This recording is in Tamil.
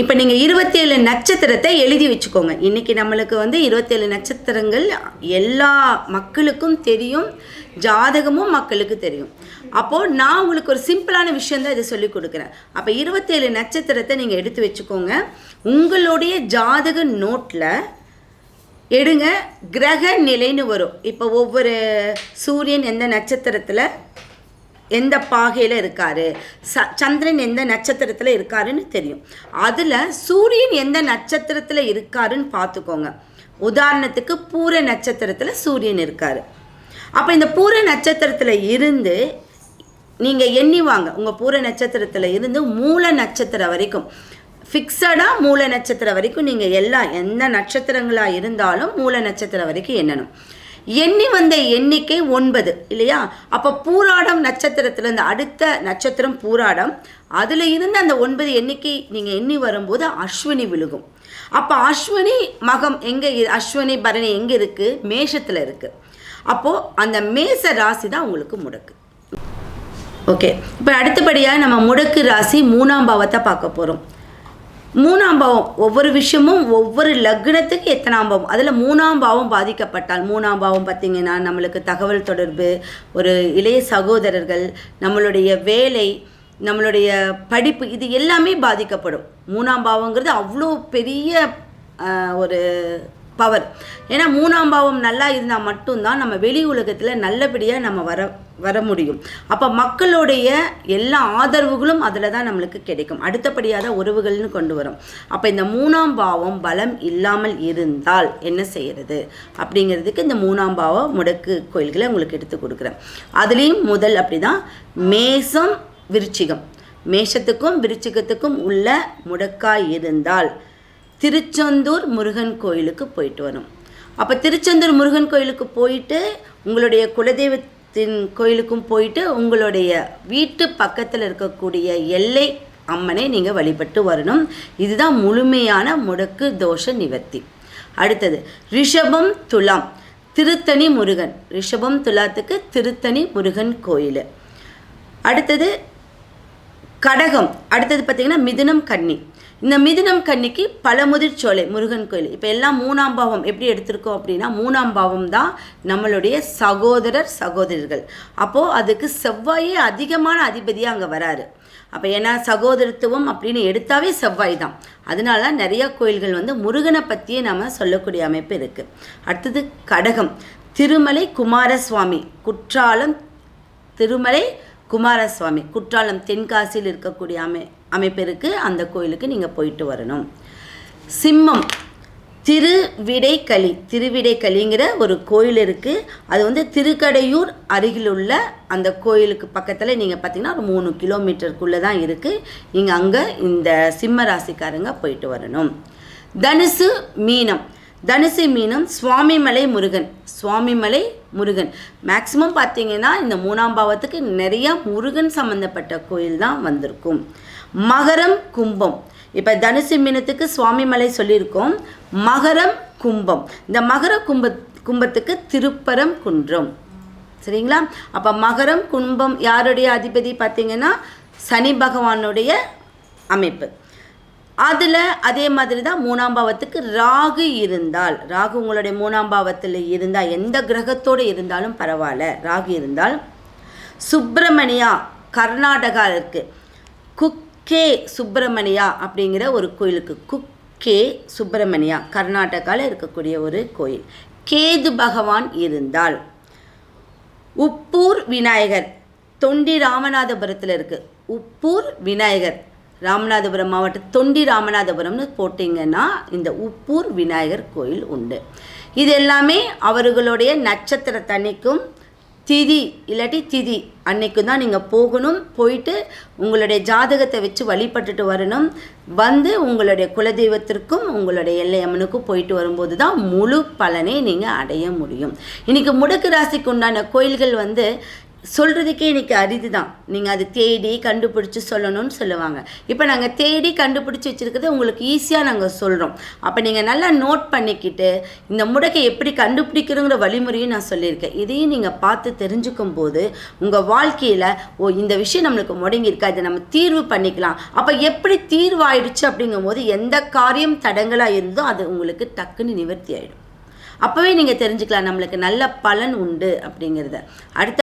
இப்போ நீங்கள் இருபத்தேழு நட்சத்திரத்தை எழுதி வச்சுக்கோங்க. இன்றைக்கி நம்மளுக்கு வந்து இருபத்தேழு நட்சத்திரங்கள் எல்லா மக்களுக்கும் தெரியும் ஜாதகமும் மக்களுக்கு தெரியும். அப்போது நான் உங்களுக்கு ஒரு சிம்பிளான விஷயந்தான் இதை சொல்லி கொடுக்குறேன். அப்போ இருபத்தேழு நட்சத்திரத்தை நீங்கள் எடுத்து வச்சுக்கோங்க. உங்களுடைய ஜாதக நோட்டில் எடுங்க கிரக நிலைன்னு வரும். இப்போ ஒவ்வொரு சூரியன் எந்த நட்சத்திரத்தில்? எந்த பாகையில் இருக்காரு? ச சந்திரன் எந்த நட்சத்திரத்தில் இருக்காருன்னு தெரியும். அதில் சூரியன் எந்த நட்சத்திரத்தில் இருக்காருன்னு பார்த்துக்கோங்க. உதாரணத்துக்கு பூர நட்சத்திரத்தில் சூரியன் இருக்கார். அப்போ இந்த பூர நட்சத்திரத்தில் இருந்து நீங்கள் எண்ணி வாங்க. உங்கள் பூர நட்சத்திரத்தில் இருந்து மூல நட்சத்திரம் வரைக்கும். ஃபிக்ஸடாக மூல நட்சத்திரம் வரைக்கும் நீங்கள் எல்லாம் எந்த நட்சத்திரங்களாக இருந்தாலும் மூல நட்சத்திரம் வரைக்கும் எண்ணணும். எண்ணி வந்த எண்ணிக்கை ஒன்பது இல்லையா? அப்போ பூராடம் நட்சத்திரத்துலேருந்து அடுத்த நட்சத்திரம் பூராடம். அதில் இருந்து அந்த ஒன்பது எண்ணிக்கை நீங்கள் எண்ணி வரும்போது அஸ்வினி விழுகும். அப்போ அஸ்வினி மகம் எங்கே அஸ்வினி பரணி எங்கே இருக்குது மேஷத்தில் இருக்குது அப்போது அந்த மேச ராசி தான் உங்களுக்கு முடக்கு. ஓகே. இப்போ அடுத்தபடியாக நம்ம முடக்கு ராசி மூணாம் பாவத்தை பார்க்க போகிறோம் மூணாம் பாவம் ஒவ்வொரு விஷயமும் ஒவ்வொரு லக்னத்துக்கு எத்தனாம் பாவம்? அதில் மூணாம் பாவம் பாதிக்கப்பட்டால் மூணாம் பாவம் பார்த்திங்கன்னா நம்மளுக்கு தகவல் தொடர்பு ஒரு இளைய சகோதரர்கள் நம்மளுடைய வேலை நம்மளுடைய படிப்பு இது எல்லாமே பாதிக்கப்படும். மூணாம் பாவங்கிறது அவ்வளோ பெரிய ஒரு பவர் ஏன்னா மூணாம் பாவம் நல்லா இருந்தால் மட்டும்தான் நம்ம வெளி உலகத்தில் நல்லபடியாக நம்ம வர வர முடியும். அப்போ மக்களுடைய எல்லா ஆதரவுகளும் அதில் தான் நம்மளுக்கு கிடைக்கும். அடுத்தபடியாக உறவுகள்னு கொண்டு வரும். அப்போ இந்த மூணாம் பாவம் பலம் இல்லாமல் இருந்தால் என்ன செய்கிறது அப்படிங்கிறதுக்கு இந்த மூணாம் பாவம் முடக்கு கோயில்களை உங்களுக்கு எடுத்து கொடுக்குறேன். அதுலேயும் முதல் அப்படிதான் மேசம் விருச்சிகம். மேஷத்துக்கும் விருச்சிகத்துக்கும் உள்ள முடக்காய் இருந்தால் திருச்செந்தூர் முருகன் கோயிலுக்கு போயிட்டு வரும் அப்போ திருச்செந்தூர் முருகன் கோயிலுக்கு போயிட்டு உங்களுடைய குலதெய்வத்தின் கோயிலுக்கும் போயிட்டு உங்களுடைய வீட்டு பக்கத்தில் இருக்கக்கூடிய எல்லை அம்மனை நீங்கள் வழிபட்டு வரணும். இதுதான் முழுமையான முடக்கு தோஷ நிவர்த்தி. அடுத்தது ரிஷபம் துலாம் திருத்தணி முருகன். ரிஷபம் துலாத்துக்கு திருத்தணி முருகன் கோயில். அடுத்தது கடகம். அடுத்தது பார்த்திங்கன்னா மிதுனம் கன்னி. இந்த மிதுனம் கன்னிக்கு பழமுதிர் சோலை முருகன் கோயில். இப்போ எல்லாம் மூணாம் பாவம் எப்படி எடுத்திருக்கோம் அப்படின்னா மூணாம் பாவம் தான் நம்மளுடைய சகோதரர் சகோதரிகள். அப்போது அதுக்கு செவ்வாயே அதிகமான அதிபதியாக அங்கே வராரு. அப்போ ஏன்னா சகோதரத்துவம் அப்படின்னு எடுத்தாவே செவ்வாய் தான். அதனால தான் கோயில்கள் வந்து முருகனை பற்றியே நம்ம சொல்லக்கூடிய அமைப்பு இருக்குது அடுத்தது கடகம். திருமலை குமாரசுவாமி குற்றாலம் திருமலை குமாரசுவாமி. குற்றாலம் தென்காசியில் இருக்கக்கூடிய அமை அமைப்பு இருக்குது அந்த கோயிலுக்கு நீங்கள் போயிட்டு வரணும். சிம்மம் திருவிடைக்களி திருவிடைக்களிங்கிற ஒரு கோயில் இருக்குது அது வந்து திருக்கடையூர் அருகிலுள்ள அந்த கோயிலுக்கு பக்கத்தில் நீங்கள் பார்த்தீங்கன்னா ஒரு மூணு கிலோமீட்டருக்குள்ளே தான் இருக்குது நீங்கள் அங்கே இந்த சிம்ம ராசிக்காரங்க போயிட்டு வரணும். தனுசு மீனம். தனுசு மீனம் சுவாமிமலை முருகன். சுவாமிமலை முருகன். மேக்ஸிமம் பார்த்தீங்கன்னா இந்த மூணாம் பாவத்துக்கு நிறையா முருகன் சம்மந்தப்பட்ட கோயில் தான் வந்திருக்கும். மகரம் கும்பம். இப்போ தனுசு மீனத்துக்கு சுவாமிமலை சொல்லியிருக்கோம். மகரம் கும்பம். இந்த மகர கும்ப கும்பத்துக்கு திருப்பரம் குன்றம். சரிங்களா? அப்போ மகரம் கும்பம் யாருடைய அதிபதி பார்த்தீங்கன்னா? சனி பகவானுடைய அமைப்பு. அதில் அதே மாதிரி தான் மூணாம் பாவத்துக்கு ராகு இருந்தால் ராகு உங்களுடைய மூணாம் பாவத்தில் இருந்தால் எந்த கிரகத்தோடு இருந்தாலும் பரவாயில்ல ராகு இருந்தால். சுப்பிரமணியா கர்நாடகா இருக்குது குக் கே சுப்பிரமணியா அப்படிங்கிற ஒரு கோயிலுக்கு. குக்கே சுப்பிரமணியா கர்நாடகாவில் இருக்கக்கூடிய ஒரு கோயில். கேது பகவான் இருந்தால் உப்பூர் விநாயகர் தொண்டி ராமநாதபுரத்தில் இருக்குது உப்பூர் விநாயகர் ராமநாதபுரம் மாவட்டம் தொண்டி ராமநாதபுரம்னு போட்டிங்கன்னா இந்த உப்பூர் விநாயகர் கோயில் உண்டு. இது எல்லாமே அவர்களுடைய நட்சத்திர தனிக்கும் திதி இல்லாட்டி திதி அன்னைக்கு தான் நீங்கள் போகணும் போயிட்டு உங்களுடைய ஜாதகத்தை வச்சு வழிபட்டுட்டு வரணும். வந்து உங்களுடைய குலதெய்வத்திற்கும் உங்களுடைய எல்லை அம்மனுக்கும் போயிட்டு வரும்போது தான் முழு பலனை நீங்கள் அடைய முடியும். இன்றைக்கி முடக்கு ராசிக்கு உண்டான கோயில்கள் வந்து சொல்கிறதுக்கே இன்றைக்கி அரிது தான் நீங்கள் அதை தேடி கண்டுபிடிச்சி சொல்லணும்னு சொல்லுவாங்க. இப்போ நாங்கள் தேடி கண்டுபிடிச்சி வச்சுருக்கிறது உங்களுக்கு ஈஸியாக நாங்கள் சொல்கிறோம் அப்போ நீங்கள் நல்லா நோட் பண்ணிக்கிட்டு இந்த முடக்கை எப்படி கண்டுபிடிக்கிறோங்கிற வழிமுறையும் நான் சொல்லியிருக்கேன். இதையும் நீங்கள் பார்த்து தெரிஞ்சுக்கும் போது உங்கள் வாழ்க்கையில் ஓ இந்த விஷயம் நம்மளுக்கு முடங்கியிருக்கா இதை நம்ம தீர்வு பண்ணிக்கலாம். அப்போ எப்படி தீர்வாயிடுச்சு அப்படிங்கும்போது எந்த காரியம் தடங்களாக இருந்தோ அது உங்களுக்கு டக்குன்னு நிவர்த்தி ஆகிடும் அப்போவே நீங்கள் தெரிஞ்சுக்கலாம் நம்மளுக்கு நல்ல பலன் உண்டு அப்படிங்கிறத. அடுத்த